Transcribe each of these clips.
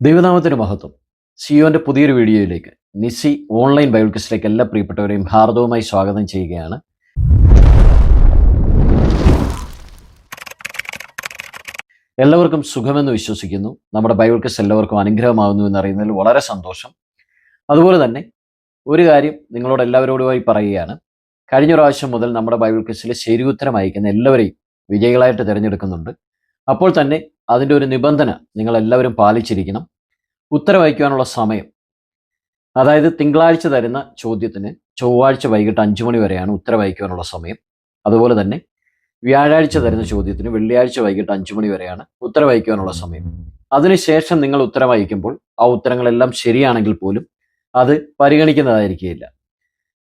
ദൈവനാമത്തിന് മഹത്വം. സിയോന്റെ പുതിയൊരു വീഡിയോയിലേക്ക് നിസി ഓൺലൈൻ ബൈബിൾ ക്വസ്റ്റിലേക്ക് എല്ലാ പ്രിയപ്പെട്ടവരെയും ഹാർദവുമായി സ്വാഗതം ചെയ്യുകയാണ്. എല്ലാവർക്കും സുഖമെന്ന് വിശ്വസിക്കുന്നു. നമ്മുടെ ബൈബിൾ ക്വസ്റ്റ് എല്ലാവർക്കും അനുഗ്രഹമാകുന്നു എന്നറിയുന്നതിൽ വളരെ സന്തോഷം. അതുപോലെ തന്നെ ഒരു കാര്യം നിങ്ങളോട് എല്ലാവരോടുമായി പറയുകയാണ്. കഴിഞ്ഞ പ്രാവശ്യം മുതൽ നമ്മുടെ ബൈബിൾ ക്വിസിൽ ശരിയുത്തരം അയക്കുന്ന എല്ലാവരെയും വിജയികളായിട്ട് തിരഞ്ഞെടുക്കുന്നുണ്ട്. അപ്പോൾ തന്നെ അതിന്റെ ഒരു നിബന്ധന നിങ്ങൾ എല്ലാവരും പാലിച്ചിരിക്കണം. ഉത്തരം അയക്കുവാനുള്ള സമയം. അതായത് തിങ്കളാഴ്ച തരുന്ന ചോദ്യത്തിന് ചൊവ്വാഴ്ച വൈകിട്ട് അഞ്ചു മണി വരെയാണ് ഉത്തരം അയക്കുവാനുള്ള സമയം. അതുപോലെ തന്നെ വ്യാഴാഴ്ച തരുന്ന ചോദ്യത്തിന് വെള്ളിയാഴ്ച വൈകിട്ട് അഞ്ചു മണി വരെയാണ് ഉത്തരം അയക്കുവാനുള്ള സമയം. അതിനുശേഷം നിങ്ങൾ ഉത്തരം അയക്കുമ്പോൾ ആ ഉത്തരങ്ങളെല്ലാം ശരിയാണെങ്കിൽ പോലും അത് പരിഗണിക്കുന്നതായിരിക്കില്ല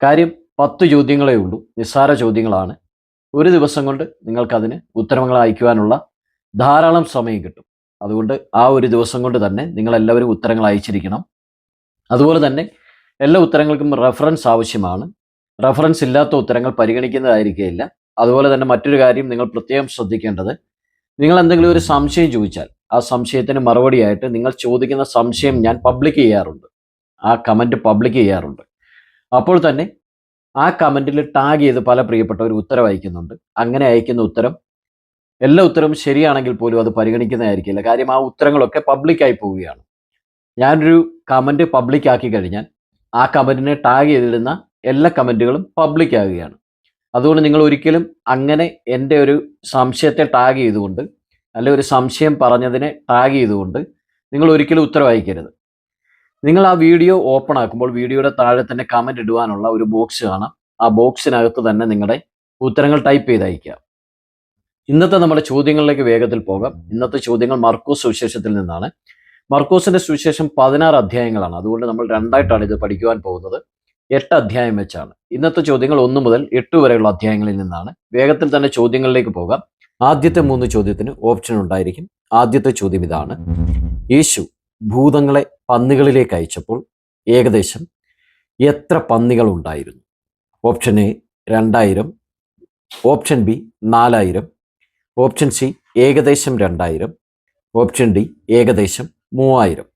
കാര്യം പത്ത് ചോദ്യങ്ങളേ ഉള്ളൂ നിസ്സാര ചോദ്യങ്ങളാണ്. ഒരു ദിവസം കൊണ്ട് നിങ്ങൾക്കതിന് ഉത്തരങ്ങൾ അയക്കുവാനുള്ള ധാരാളം സമയം കിട്ടും. അതുകൊണ്ട് ആ ഒരു ദിവസം കൊണ്ട് തന്നെ നിങ്ങൾ എല്ലാവരും ഉത്തരങ്ങൾ അയച്ചിരിക്കണം. അതുപോലെ തന്നെ എല്ലാ ഉത്തരങ്ങൾക്കും റെഫറൻസ് ആവശ്യമാണ്. റെഫറൻസ് ഇല്ലാത്ത ഉത്തരങ്ങൾ പരിഗണിക്കുന്നതായിരിക്കില്ല അതുപോലെ തന്നെ മറ്റൊരു കാര്യം നിങ്ങൾ പ്രത്യേകം ശ്രദ്ധിക്കേണ്ടത് നിങ്ങൾ എന്തെങ്കിലും ഒരു സംശയം ചോദിച്ചാൽ ആ സംശയത്തിന് മറുപടിയായിട്ട് നിങ്ങൾ ചോദിക്കുന്ന സംശയം ഞാൻ പബ്ലിക് ചെയ്യാറുണ്ട്. ആ കമന്റ് പബ്ലിക് ചെയ്യാറുണ്ട്. അപ്പോൾ തന്നെ ആ കമന്റിൽ ടാഗ് ചെയ്ത് പല പ്രിയപ്പെട്ടവർ ഉത്തരം അയക്കുന്നുണ്ട്. അങ്ങനെ അയക്കുന്ന ഉത്തരം എല്ലാ ഉത്തരവും ശരിയാണെങ്കിൽ പോലും അത് പരിഗണിക്കുന്നതായിരിക്കില്ല. കാര്യം ആ ഉത്തരങ്ങളൊക്കെ പബ്ലിക്കായി പോവുകയാണ്. ഞാനൊരു കമന്റ് പബ്ലിക് ആക്കി കഴിഞ്ഞാൽ ആ കമന്റിനെ ടാഗ് ചെയ്തിടുന്ന എല്ലാ കമന്റുകളും പബ്ലിക് ആകുകയാണ് അതുകൊണ്ട് നിങ്ങൾ ഒരിക്കലും അങ്ങനെ എന്റെ ഒരു സംശയത്തെ ടാഗ് ചെയ്തുകൊണ്ട് അല്ലെ ഒരു സംശയം പറഞ്ഞതിനെ ടാഗ് ചെയ്തുകൊണ്ട് നിങ്ങൾ ഒരിക്കലും ഉത്തരം അയക്കരുത് നിങ്ങൾ ആ വീഡിയോ ഓപ്പൺ ആക്കുമ്പോൾ വീഡിയോയുടെ താഴെ തന്നെ കമന്റ് ഇടുവാനുള്ള ഒരു ബോക്സ് കാണാം. ആ ബോക്സിനകത്ത് തന്നെ നിങ്ങളുടെ ഉത്തരങ്ങൾ ടൈപ്പ് ചെയ്ത് അയക്കുക ഇന്നത്തെ നമ്മുടെ ചോദ്യങ്ങളിലേക്ക് വേഗത്തിൽ പോകാം. ഇന്നത്തെ ചോദ്യങ്ങൾ മർക്കോസ് സുവിശേഷത്തിൽ നിന്നാണ്. മർക്കോസിന്റെ സുവിശേഷം പതിനാറ് അധ്യായങ്ങളാണ്. അതുകൊണ്ട് നമ്മൾ രണ്ടായിട്ടാണ് ഇത് പഠിക്കുവാൻ പോകുന്നത്. എട്ട് അധ്യായം വെച്ചാണ്. ഇന്നത്തെ ചോദ്യങ്ങൾ ഒന്ന് മുതൽ എട്ട് വരെയുള്ള അധ്യായങ്ങളിൽ നിന്നാണ്. വേഗത്തിൽ തന്നെ ചോദ്യങ്ങളിലേക്ക് പോകാം. ആദ്യത്തെ മൂന്ന് ചോദ്യത്തിന് ഓപ്ഷൻ ഉണ്ടായിരിക്കും. ആദ്യത്തെ ചോദ്യം ഇതാണ്. യേശു ഭൂതങ്ങളെ പന്നികളിലേക്ക് അയച്ചപ്പോൾ ഏകദേശം എത്ര പന്നികൾ ഉണ്ടായിരുന്നു? ഓപ്ഷൻ എ രണ്ടായിരം. ഓപ്ഷൻ ബി നാലായിരം. ഓപ്ഷൻ സി ഏകദേശം രണ്ടായിരം ഓപ്ഷൻ ഡി ഏകദേശം മൂവായിരം.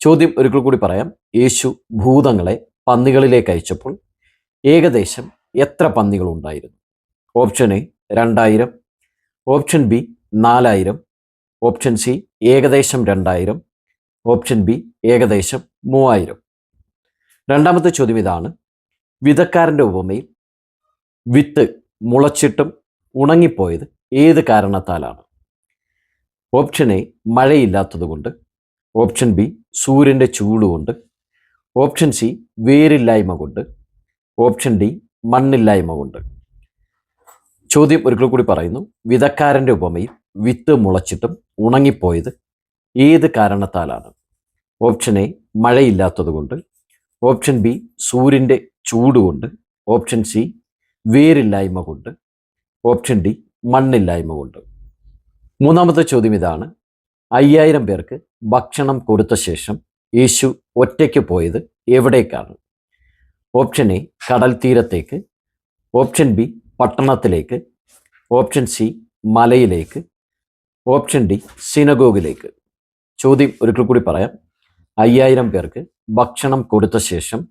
ചോദ്യം ഒരിക്കൽ കൂടി പറയാം. യേശു ഭൂതങ്ങളെ പന്നികളിലേക്ക് അയച്ചപ്പോൾ ഏകദേശം എത്ര പന്നികളുണ്ടായിരുന്നു? ഓപ്ഷൻ എ രണ്ടായിരം ഓപ്ഷൻ ബി നാലായിരം ഓപ്ഷൻ സി ഏകദേശം രണ്ടായിരം ഓപ്ഷൻ ബി ഏകദേശം മൂവായിരം. രണ്ടാമത്തെ ചോദ്യം ഇതാണ്. വിധക്കാരന്റെ ഉപമയിൽ വിത്ത് മുളച്ചിട്ടും ഉണങ്ങിപ്പോയത് ഏത് കാരണത്താലാണ്? ഓപ്ഷൻ എ മഴയില്ലാത്തതുകൊണ്ട് ഓപ്ഷൻ ബി സൂര്യന്റെ ചൂടുകൊണ്ട് ഓപ്ഷൻ സി വേരില്ലായ്മ കൊണ്ട്. ഓപ്ഷൻ ഡി മണ്ണില്ലായ്മ കൊണ്ട്. ചോദ്യം ഒരിക്കൽ കൂടി പറയുന്നു. വിധക്കാരന്റെ ഉപമയിൽ വിത്ത് മുളച്ചിട്ടും ഉണങ്ങിപ്പോയത് ഏത് കാരണത്താലാണ്? ഓപ്ഷൻ എ മഴയില്ലാത്തതുകൊണ്ട് ഓപ്ഷൻ ബി സൂര്യന്റെ ചൂടുകൊണ്ട് ഓപ്ഷൻ സി വേരില്ലായ്മ കൊണ്ട്. ഓപ്ഷൻ ഡി മണ്ണില്ലായ്മ കൊണ്ട്. മൂന്നാമത്തെ ചോദ്യം ഇതാണ്. അയ്യായിരം പേർക്ക് ഭക്ഷണം കൊടുത്ത ശേഷം യേശു ഒറ്റയ്ക്ക് പോയത് എവിടേക്കാണ്? ഓപ്ഷൻ എ കടൽ തീരത്തേക്ക്. ഓപ്ഷൻ ബി പട്ടണത്തിലേക്ക്. ഓപ്ഷൻ സി മലയിലേക്ക്. ഓപ്ഷൻ ഡി സിനഗോഗിലേക്ക് ചോദ്യം ഒരിക്കൽ കൂടി പറയാം. അയ്യായിരം പേർക്ക് ഭക്ഷണം കൊടുത്ത ശേഷം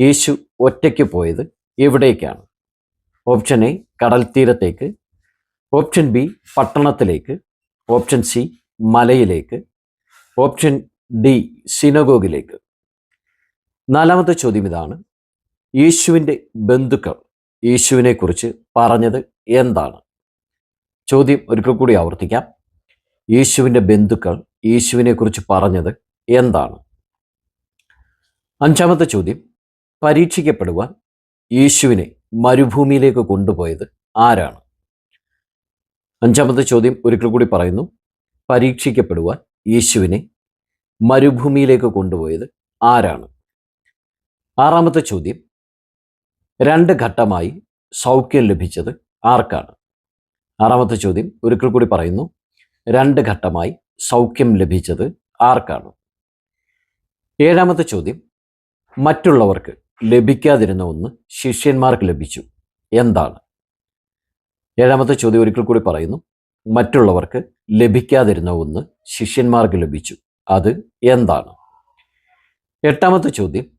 യേശു ഒറ്റയ്ക്ക് പോയത് എവിടേക്കാണ്? ഓപ്ഷൻ എ കടൽ തീരത്തേക്ക്. ഓപ്ഷൻ ബി പട്ടണത്തിലേക്ക് ഓപ്ഷൻ സി മലയിലേക്ക് ഓപ്ഷൻ ഡി സിനഗോഗിലേക്ക്. നാലാമത്തെ ചോദ്യം ഇതാണ്. യേശുവിന്റെ ബന്ധുക്കൾ യേശുവിനെക്കുറിച്ച് പറഞ്ഞത് എന്താണ്? ചോദ്യം ഒരിക്കൽ കൂടി ആവർത്തിക്കാം. യേശുവിന്റെ ബന്ധുക്കൾ യേശുവിനെക്കുറിച്ച് പറഞ്ഞത് എന്താണ്? അഞ്ചാമത്തെ ചോദ്യം. പരീക്ഷിക്കപ്പെടുവാൻ യേശുവിനെ മരുഭൂമിയിലേക്ക് കൊണ്ടുപോയത് ആരാണ്? അഞ്ചാമത്തെ ചോദ്യം ഒരിക്കൽ കൂടി പറയുന്നു. പരീക്ഷിക്കപ്പെടുവാൻ യേശുവിനെ മരുഭൂമിയിലേക്ക് കൊണ്ടുപോയത് ആരാണ്? ആറാമത്തെ ചോദ്യം. രണ്ട് ഘട്ടമായി സൗഖ്യം ലഭിച്ചത് ആർക്കാണ്? ആറാമത്തെ ചോദ്യം ഒരിക്കൽ കൂടി പറയുന്നു. രണ്ട് ഘട്ടമായി സൗഖ്യം ലഭിച്ചത് ആർക്കാണ്? ഏഴാമത്തെ ചോദ്യം. മറ്റുള്ളവർക്ക് ലഭിക്കാതിരുന്ന ഒന്ന് ശിഷ്യന്മാർക്ക് ലഭിച്ചു. എന്താണ്? ഏഴാമത്തെ ചോദ്യം ഒരിക്കൽ കൂടി പറയുന്നു. മറ്റുള്ളവർക്ക് ലഭിക്കാതിരുന്ന ഒന്ന് ശിഷ്യന്മാർക്ക് ലഭിച്ചു. അത് എന്താണ്? എട്ടാമത്തെ ചോദ്യം.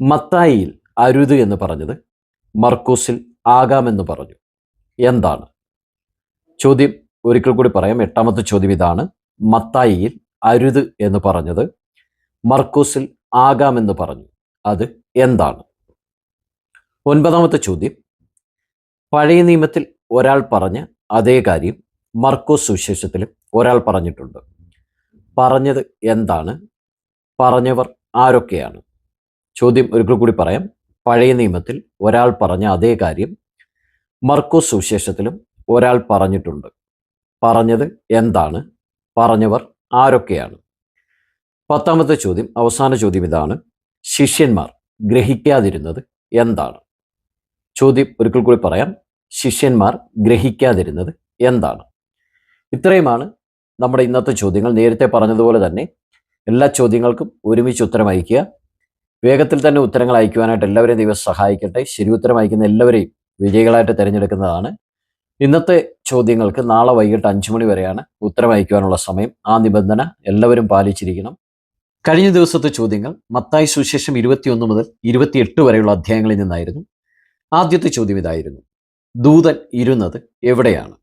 മത്തായിയിൽ അരുത് എന്ന് പറഞ്ഞത് മർക്കൂസിൽ ആകാമെന്ന് പറഞ്ഞു. എന്താണ്? ചോദ്യം ഒരിക്കൽ കൂടി പറയാം. എട്ടാമത്തെ ചോദ്യം ഇതാണ്. മത്തായിയിൽ അരുത് എന്ന് പറഞ്ഞത് മർക്കൂസിൽ ആകാമെന്ന് പറഞ്ഞു. അത് എന്താണ്? ഒൻപതാമത്തെ ചോദ്യം. പഴയ നിയമത്തിൽ ഒരാൾ പറഞ്ഞ അതേ കാര്യം മർക്കോസ് സുവിശേഷത്തിലും ഒരാൾ പറഞ്ഞിട്ടുണ്ട്. പറഞ്ഞത് എന്താണ്? പറഞ്ഞവർ ആരൊക്കെയാണ്? ചോദ്യം ഒരിക്കൽ കൂടി പറയാം. പഴയ നിയമത്തിൽ ഒരാൾ പറഞ്ഞ അതേ കാര്യം മർക്കോസ് സുവിശേഷത്തിലും ഒരാൾ പറഞ്ഞിട്ടുണ്ട്. പറഞ്ഞത് എന്താണ്? പറഞ്ഞവർ ആരൊക്കെയാണ്? പത്താമത്തെ ചോദ്യം അവസാന ചോദ്യം ഇതാണ്. ശിഷ്യന്മാർ ഗ്രഹിക്കാതിരുന്നത് എന്താണ്? ചോദ്യം ഒരിക്കൽ കൂടി പറയാം. ശിഷ്യന്മാർ ഗ്രഹിക്കാതിരുന്നത് എന്താണ്? ഇത്രയുമാണ് നമ്മുടെ ഇന്നത്തെ ചോദ്യങ്ങൾ. നേരത്തെ പറഞ്ഞതുപോലെ തന്നെ എല്ലാ ചോദ്യങ്ങൾക്കും ഒരുമിച്ച് ഉത്തരം അയക്കുക വേഗത്തിൽ തന്നെ ഉത്തരങ്ങൾ അയക്കുവാനായിട്ട് എല്ലാവരെയും ദൈവം സഹായിക്കട്ടെ. ശരി ഉത്തരം അയക്കുന്ന എല്ലാവരെയും വിജയികളായിട്ട് തിരഞ്ഞെടുക്കുന്നതാണ്. ഇന്നത്തെ ചോദ്യങ്ങൾക്ക് നാളെ വൈകിട്ട് അഞ്ചു മണി വരെയാണ് ഉത്തരം അയക്കുവാനുള്ള സമയം. ആ നിബന്ധന എല്ലാവരും പാലിച്ചിരിക്കണം. കഴിഞ്ഞ ദിവസത്തെ ചോദ്യങ്ങൾ മത്തായി സുശേഷം ഇരുപത്തിയൊന്ന് മുതൽ ഇരുപത്തിയെട്ട് വരെയുള്ള അധ്യായങ്ങളിൽ നിന്നായിരുന്നു. ആദ്യത്തെ ചോദ്യം ഇതായിരുന്നു. ദൂതൻ ഇരുന്നത് എവിടെയാണ്?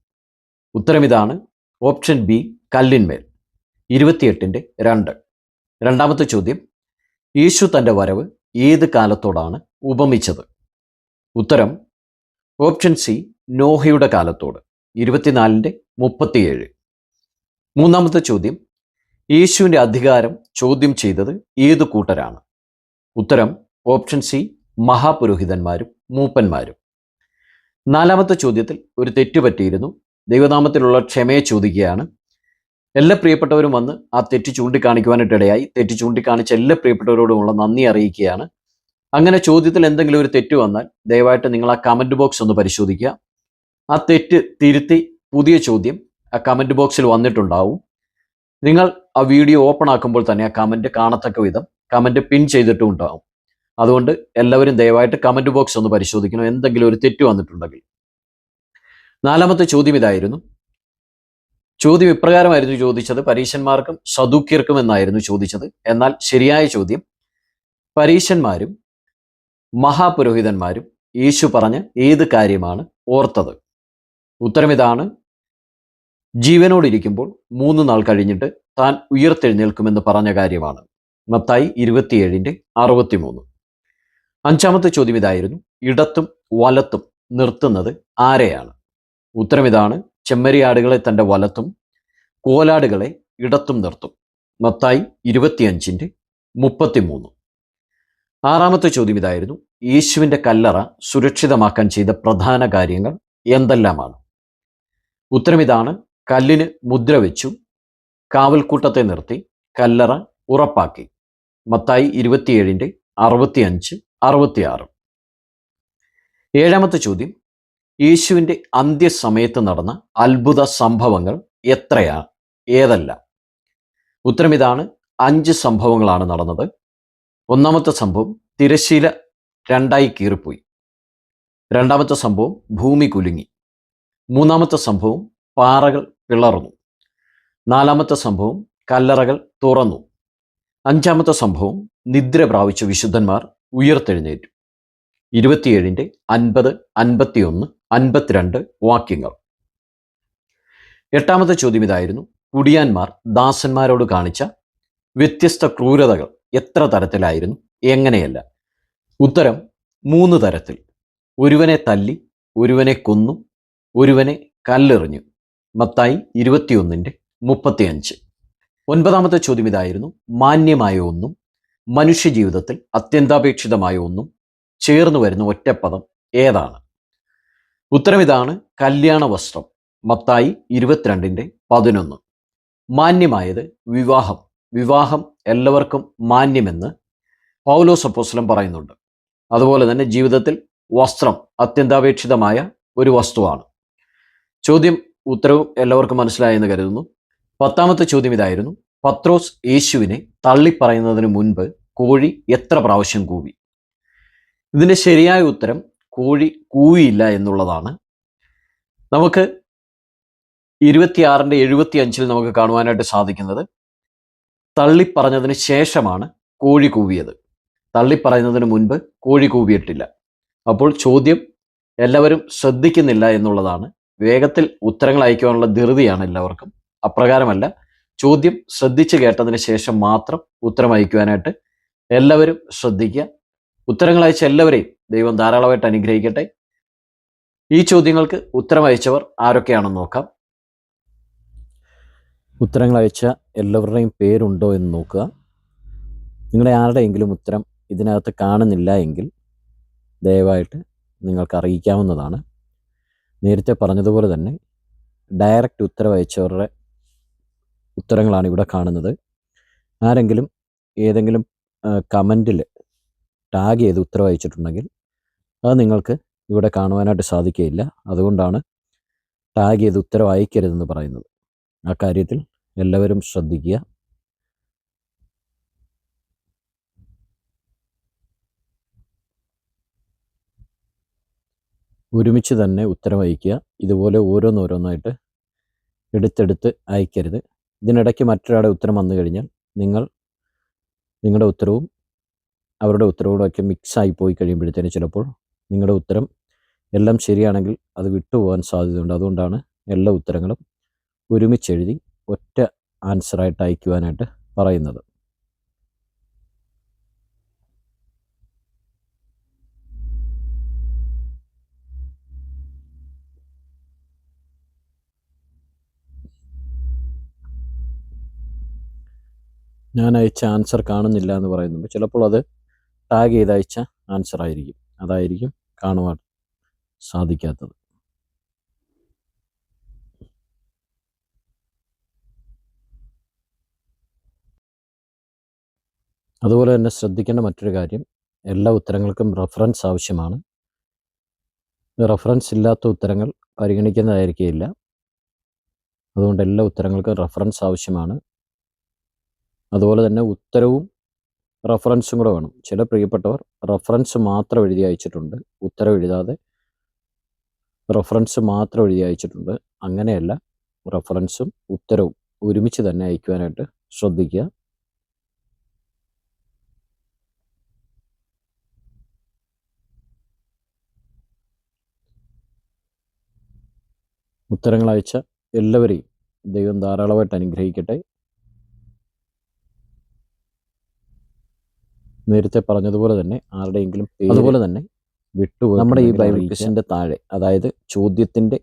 ഉത്തരം ഇതാണ് ഓപ്ഷൻ ബി കല്ലിന്മേൽ. ഇരുപത്തിയെട്ടിന്റെ രണ്ട്. രണ്ടാമത്തെ ചോദ്യം യേശു തന്റെ വരവ് ഏത് കാലത്തോടാണ് ഉപമിച്ചത്? ഉത്തരം ഓപ്ഷൻ സി നോഹയുടെ കാലത്തോട് ഇരുപത്തിനാലിന്റെ മുപ്പത്തിയേഴ്. മൂന്നാമത്തെ ചോദ്യം യേശുവിന്റെ അധികാരം ചോദ്യം ചെയ്തത് ഏത് കൂട്ടരാണ്? ഉത്തരം ഓപ്ഷൻ സി മഹാപുരോഹിതന്മാരും മൂപ്പന്മാരും. നാലാമത്തെ ചോദ്യത്തിൽ ഒരു തെറ്റ് പറ്റിയിരുന്നു. ദൈവനാമത്തിലുള്ള ക്ഷമയെ ചോദിക്കുകയാണ്. എല്ലാ പ്രിയപ്പെട്ടവരും വന്ന് ആ തെറ്റ് ചൂണ്ടിക്കാണിക്കുവാനായിട്ടിടയായി തെറ്റ് ചൂണ്ടിക്കാണിച്ച എല്ലാ പ്രിയപ്പെട്ടവരോടുമുള്ള നന്ദി അറിയിക്കുകയാണ്. അങ്ങനെ ചോദ്യത്തിൽ എന്തെങ്കിലും ഒരു തെറ്റ് വന്നാൽ ദയവായിട്ട് നിങ്ങൾ ആ കമന്റ് ബോക്സ് ഒന്ന് പരിശോധിക്കുക. ആ തെറ്റ് തിരുത്തി പുതിയ ചോദ്യം ആ കമന്റ് ബോക്സിൽ വന്നിട്ടുണ്ടാവും. നിങ്ങൾ ആ വീഡിയോ ഓപ്പൺ ആക്കുമ്പോൾ തന്നെ ആ കമന്റ് കാണത്തക്ക വിധം കമന്റ് പിൻ ചെയ്തിട്ടും ഉണ്ടാവും. അതുകൊണ്ട് എല്ലാവരും ദയവായിട്ട് കമന്റ് ബോക്സ് ഒന്ന് പരിശോധിക്കണം. എന്തെങ്കിലും ഒരു തെറ്റ് വന്നിട്ടുണ്ടെങ്കിൽ. നാലാമത്തെ ചോദ്യം ഇതായിരുന്നു. ചോദ്യം ഇപ്രകാരമായിരുന്നു ചോദിച്ചത്. പരീശന്മാർക്കും സദൂക്യർക്കും എന്നായിരുന്നു ചോദിച്ചത്. എന്നാൽ ശരിയായ ചോദ്യം പരീശന്മാരും മഹാപുരോഹിതന്മാരും യേശു പറഞ്ഞ് ഏത് കാര്യമാണ് ഓർത്തത്? ഉത്തരം ഇതാണ്. ജീവനോടിരിക്കുമ്പോൾ മൂന്ന് നാൾ കഴിഞ്ഞിട്ട് താൻ ഉയർത്തെഴുന്നേൽക്കുമെന്ന് പറഞ്ഞ കാര്യമാണ്. മത്തായി ഇരുപത്തിയേഴിന്റെ അറുപത്തിമൂന്ന്. അഞ്ചാമത്തെ ചോദ്യം ഇതായിരുന്നു. ഇടത്തും വലത്തും നിർത്തുന്നത് ആരെയാണ്? ഉത്തരം ഇതാണ്. ചെമ്മരിയാടുകളെ തന്റെ വലത്തും കോലാടുകളെ ഇടത്തും നിർത്തും. മത്തായി ഇരുപത്തിയഞ്ചിന്റെ മുപ്പത്തിമൂന്ന്. ആറാമത്തെ ചോദ്യം ഇതായിരുന്നു. യേശുവിന്റെ കല്ലറ സുരക്ഷിതമാക്കാൻ ചെയ്ത പ്രധാന കാര്യങ്ങൾ എന്തെല്ലാമാണ്? ഉത്തരം ഇതാണ്. കല്ലിന് മുദ്ര വെച്ചു കാവൽക്കൂട്ടത്തെ നിർത്തി കല്ലറ ഉറപ്പാക്കി. മത്തായി ഇരുപത്തിയേഴിന്റെ അറുപത്തിയഞ്ച് അറുപത്തിയാറ്. ഏഴാമത്തെ ചോദ്യം. യേശുവിന്റെ അന്ത്യസമയത്ത് നടന്ന അത്ഭുത സംഭവങ്ങൾ എത്രയാണ് ഏതല്ല? ഉത്തരം ഇതാണ് അഞ്ച് സംഭവങ്ങളാണ് നടന്നത്. ഒന്നാമത്തെ സംഭവം തിരശീല രണ്ടായി കീറിപ്പോയി. രണ്ടാമത്തെ സംഭവം ഭൂമി കുലുങ്ങി. മൂന്നാമത്തെ സംഭവം പാറകൾ പിളർന്നു. നാലാമത്തെ സംഭവം കല്ലറകൾ തുറന്നു. അഞ്ചാമത്തെ സംഭവം നിദ്ര പ്രാപിച്ച വിശുദ്ധന്മാർ ഉയർത്തെഴുന്നേറ്റു. ഇരുപത്തിയേഴിന്റെ അൻപത് അൻപത്തിയൊന്ന് അൻപത്തിരണ്ട് വാക്യങ്ങൾ. എട്ടാമത്തെ ചോദ്യം ഇതായിരുന്നു. കുടിയാന്മാർ ദാസന്മാരോട് കാണിച്ച വ്യത്യസ്ത ക്രൂരതകൾ എത്ര തരത്തിലായിരുന്നു? എങ്ങനെയല്ല? ഉത്തരം മൂന്ന് തരത്തിൽ. ഒരുവനെ തല്ലി ഒരുവനെ കൊന്നു ഒരുവനെ കല്ലെറിഞ്ഞു. മത്തായി ഇരുപത്തിയൊന്നിന്റെ മുപ്പത്തിയഞ്ച്. ഒൻപതാമത്തെ ചോദ്യം ഇതായിരുന്നു. മാന്യമായ ഒന്നും മനുഷ്യജീവിതത്തിൽ അത്യന്താപേക്ഷിതമായ ഒന്നും ചേർന്നു വരുന്ന ഒറ്റപ്പദം ഏതാണ്? ഉത്തരം ഇതാണ് കല്യാണ വസ്ത്രം മത്തായി ഇരുപത്തിരണ്ടിന്റെ പതിനൊന്ന്. മാന്യമായത് വിവാഹം. വിവാഹം എല്ലാവർക്കും മാന്യമെന്ന് പൗലോസ് സപ്പോസലം പറയുന്നുണ്ട്. അതുപോലെ തന്നെ ജീവിതത്തിൽ വസ്ത്രം അത്യന്താപേക്ഷിതമായ ഒരു വസ്തുവാണ്. ചോദ്യം ഉത്തരവും എല്ലാവർക്കും മനസ്സിലായെന്ന് കരുതുന്നു. പത്താമത്തെ ചോദ്യം ഇതായിരുന്നു. പത്രോസ് യേശുവിനെ തള്ളിപ്പറയുന്നതിന് മുൻപ് കോഴി എത്ര പ്രാവശ്യം കൂവി? ഇതിന്റെ ശരിയായ ഉത്തരം കോഴി കൂവിയില്ല എന്നുള്ളതാണ്. നമുക്ക് ഇരുപത്തിയാറിന്റെ എഴുപത്തി അഞ്ചിൽ നമുക്ക് കാണുവാനായിട്ട് സാധിക്കുന്നത് തള്ളിപ്പറഞ്ഞതിന് ശേഷമാണ് കോഴി കൂവിയത്. തള്ളിപ്പറയുന്നതിന് മുൻപ് കോഴി കൂവിയിട്ടില്ല. അപ്പോൾ ചോദ്യം എല്ലാവരും ശ്രദ്ധിക്കുന്നില്ല എന്നുള്ളതാണ്. വേഗത്തിൽ ഉത്തരങ്ങൾ അയക്കുവാനുള്ള ധൃതിയാണ് എല്ലാവർക്കും. അപ്രകാരമല്ല. ചോദ്യം ശ്രദ്ധിച്ചു കേട്ടതിന് ശേഷം മാത്രം ഉത്തരം അയക്കുവാനായിട്ട് എല്ലാവരും ശ്രദ്ധിക്കുക. ഉത്തരങ്ങൾ അയച്ച എല്ലാവരെയും ദൈവം ധാരാളമായിട്ട് അനുഗ്രഹിക്കട്ടെ. ഈ ചോദ്യങ്ങൾക്ക് ഉത്തരം അയച്ചവർ ആരൊക്കെയാണെന്ന് നോക്കാം. ഉത്തരങ്ങൾ അയച്ച എല്ലാവരുടെയും പേരുണ്ടോ എന്ന് നോക്കുക. നിങ്ങളുടെ ആരുടെയെങ്കിലും ഉത്തരം ഇതിനകത്ത് കാണുന്നില്ല എങ്കിൽ ദയവായിട്ട് നിങ്ങൾക്ക് അറിയിക്കാവുന്നതാണ്. നേരത്തെ പറഞ്ഞതുപോലെ തന്നെ ഡയറക്റ്റ് ഉത്തരം അയച്ചവരുടെ ഉത്തരങ്ങളാണ് ഇവിടെ കാണുന്നത്. ആരെങ്കിലും ഏതെങ്കിലും കമന്റിൽ ടാഗ് ചെയ്ത് ഉത്തരം അയച്ചിട്ടുണ്ടെങ്കിൽ അത് നിങ്ങൾക്ക് ഇവിടെ കാണുവാനായിട്ട് സാധിക്കുകയില്ല. അതുകൊണ്ടാണ് ടാഗ് ചെയ്ത് ഉത്തരം അയക്കരുതെന്ന് പറയുന്നത്. ആ കാര്യത്തിൽ എല്ലാവരും ശ്രദ്ധിക്കുക. ഒരുമിച്ച് തന്നെ ഉത്തരം അയക്കുക ഇതുപോലെ ഓരോന്നോരോന്നായിട്ട് എടുത്തെടുത്ത് അയക്കരുത്. ഇതിനിടയ്ക്ക് മറ്റൊരാളുടെ ഉത്തരം വന്നു കഴിഞ്ഞാൽ നിങ്ങൾ നിങ്ങളുടെ ഉത്തരവും അവരുടെ ഉത്തരവോടൊക്കെ മിക്സായി പോയി കഴിയുമ്പോഴത്തേന് ചിലപ്പോൾ നിങ്ങളുടെ ഉത്തരം എല്ലാം ശരിയാണെങ്കിൽ അത് വിട്ടുപോകാൻ സാധ്യതയുണ്ട്. അതുകൊണ്ടാണ് എല്ലാ ഉത്തരങ്ങളും ഒരുമിച്ചെഴുതി ഒറ്റ ആൻസറായിട്ട് അയക്കുവാനായിട്ട് പറയുന്നത്. ഞാൻ അയച്ച ആൻസർ കാണുന്നില്ല എന്ന് പറയുന്നുണ്ട്. ചിലപ്പോൾ അത് ടാഗ് ചെയ്ത് അയച്ച ആൻസർ ആയിരിക്കും. അതായിരിക്കും കാണുവാൻ സാധിക്കാത്തത്. അതുപോലെ തന്നെ ശ്രദ്ധിക്കേണ്ട മറ്റൊരു കാര്യം എല്ലാ ഉത്തരങ്ങൾക്കും റഫറൻസ് ആവശ്യമാണ്. റഫറൻസ് ഇല്ലാത്ത ഉത്തരങ്ങൾ പരിഗണിക്കുന്നതായിരിക്കില്ല അതുകൊണ്ട് എല്ലാ ഉത്തരങ്ങൾക്കും റഫറൻസ് ആവശ്യമാണ്. അതുപോലെ തന്നെ ഉത്തരവും റഫറൻസും കൂടെ വേണം. ചില പ്രിയപ്പെട്ടവർ റഫറൻസ് മാത്രം എഴുതി അയച്ചിട്ടുണ്ട്. ഉത്തരം എഴുതാതെ റഫറൻസ് മാത്രം എഴുതി അയച്ചിട്ടുണ്ട്. അങ്ങനെയല്ല റഫറൻസും ഉത്തരവും ഒരുമിച്ച് തന്നെ അയക്കുവാനായിട്ട് ശ്രദ്ധിക്കുക. ഉത്തരങ്ങൾ അയച്ച എല്ലാവരെയും ദൈവം ധാരാളമായിട്ട് അനുഗ്രഹിക്കട്ടെ. നേരത്തെ പറഞ്ഞതുപോലെ തന്നെ ആരുടെയെങ്കിലും അതുപോലെ തന്നെ വിട്ടുപോയി നമ്മുടെ ഈ ബൈബിൾ ക്വസ്റ്റിന്റെ താഴെ അതായത് ചോദ്യത്തിന്റെ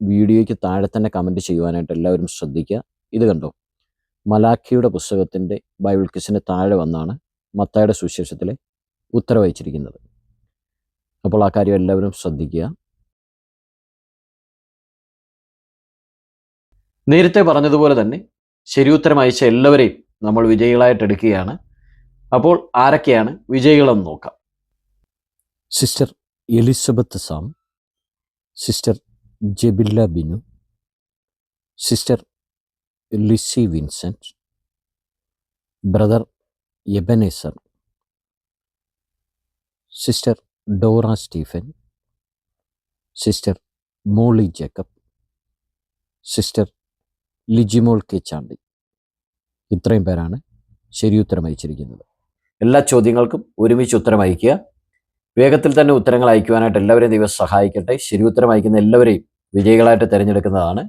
വീഡിയോയ്ക്ക് താഴെ തന്നെ കമന്റ് ചെയ്യുവാനായിട്ട് എല്ലാവരും ശ്രദ്ധിക്കുക. ഇത് കണ്ടോ? മലാഖിയുടെ പുസ്തകത്തിന്റെ ബൈബിൾ ക്വിസിന് താഴെ വന്നാണ് മത്തായുടെ സുവിശേഷത്തിലെ ഉത്തരവഹിച്ചിരിക്കുന്നത് അപ്പോൾ ആ കാര്യം എല്ലാവരും ശ്രദ്ധിക്കുക. നേരത്തെ പറഞ്ഞതുപോലെ തന്നെ ശരിയുത്തരം അയച്ച എല്ലാവരെയും നമ്മൾ വിജയികളായിട്ട് എടുക്കുകയാണ്. അപ്പോൾ ആരൊക്കെയാണ് വിജയികളെന്ന് നോക്കാം. Sister Elizabeth Sam sister Jebilla Binu sister Lizzy Vincent brother Ebenezer sister Dora Stephen sister Molly Jacob sister Lijimol K Chandy. ഇത്രയും പേരാണ് ശരിയുത്തരം അയച്ചിരിക്കുന്നത്. എല്ലാ ചോദ്യങ്ങൾക്കും ഒരുമിച്ച് ഉത്തരം അയക്കുക വേഗത്തിൽ തന്നെ ഉത്തരങ്ങൾ അയക്കുവാനായിട്ട് എല്ലാവരെയും ദൈവം സഹായിക്കട്ടെ. ശരി ഉത്തരം അയക്കുന്ന എല്ലാവരെയും വിജയികളായിട്ട് തിരഞ്ഞെടുക്കുന്നതാണ്.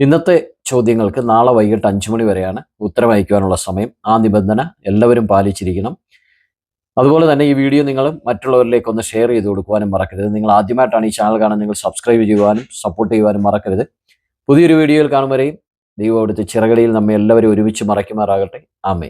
ഇന്നത്തെ ചോദ്യങ്ങൾക്ക് നാളെ വൈകിട്ട് അഞ്ചു മണി വരെയാണ് ഉത്തരം അയക്കുവാനുള്ള സമയം. ആ നിബന്ധന എല്ലാവരും പാലിച്ചിരിക്കണം. അതുപോലെ തന്നെ ഈ വീഡിയോ നിങ്ങൾ മറ്റുള്ളവരിലേക്ക് ഒന്ന് ഷെയർ ചെയ്ത് കൊടുക്കുവാനും മറക്കരുത്. നിങ്ങൾ ആദ്യമായിട്ടാണ് ഈ ചാനൽ കാണാൻ നിങ്ങൾ സബ്സ്ക്രൈബ് ചെയ്യുവാനും സപ്പോർട്ട് ചെയ്യുവാനും മറക്കരുത്. പുതിയൊരു വീഡിയോയിൽ കാണും ദൈവം അവിടുത്തെ ചിറകടിയിൽ നമ്മെ എല്ലാവരും ഒരുമിച്ച് മറയ്ക്കുമാറാകട്ടെ. ആമേ